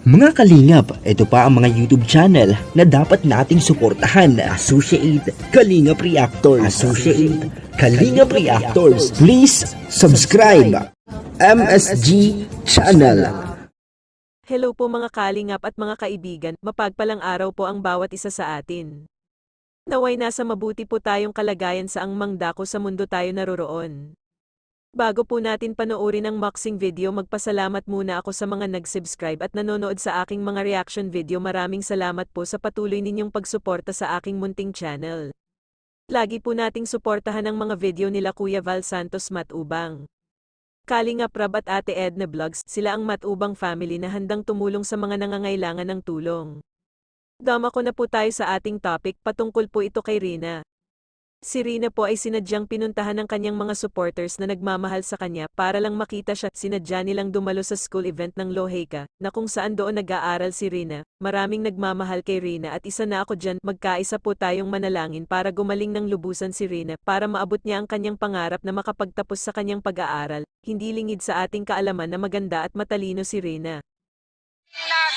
Mga kalingap, ito pa ang mga YouTube channel na dapat nating suportahan. Associate Kalingap Reactors. Associate Kalingap Reactors. Please subscribe. MSG Channel. Hello po mga kalingap at mga kaibigan, mapagpalang araw po ang bawat isa sa atin. Naway nasa mabuti po tayong kalagayan sa ang mangdako sa mundo tayo naroroon. Bago po natin panoorin ang boxing video magpasalamat muna ako sa mga nag-subscribe at nanonood sa aking mga reaction video maraming salamat po sa patuloy ninyong pagsuporta sa aking munting channel. Lagi po nating suportahan ang mga video nila Kuya Val Santos Matubang. Kalinga Prab at Ate Edna Vlogs, sila ang Matubang family na handang tumulong sa mga nangangailangan ng tulong. Dama ko na po tayo sa ating topic patungkol po ito kay Rina. Si Rina po ay sinadyang pinuntahan ng kanyang mga supporters na nagmamahal sa kanya para lang makita siya. Sinadya nilang dumalo sa school event ng Loheka, na kung saan doon nag-aaral si Rina. Maraming nagmamahal kay Rina at isa na ako dyan. Magkaisa po tayong manalangin para gumaling ng lubusan si Rina para maabot niya ang kanyang pangarap na makapagtapos sa kanyang pag-aaral. Hindi lingid sa ating kaalaman na maganda at matalino si Rina. Naga.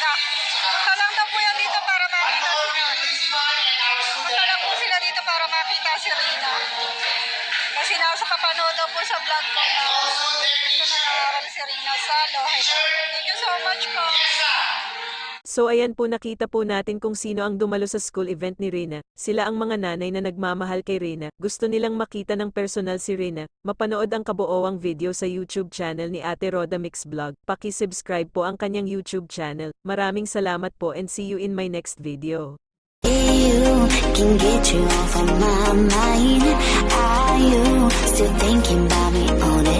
Para makita si Rina. Kasi nasa kapanood po sa vlog ko na dito nag-aaral si Rina sa Lohet. Thank you so much po. So ayan po nakita po natin kung sino ang dumalo sa school event ni Rina. Sila ang mga nanay na nagmamahal kay Rina. Gusto nilang makita ng personal si Rina. Mapanood ang kabuoang video sa YouTube channel ni Ate Roda Mix Vlog. Paki-subscribe po ang kanyang YouTube channel. Maraming salamat po and see you in my next video. You can get you off of my mind.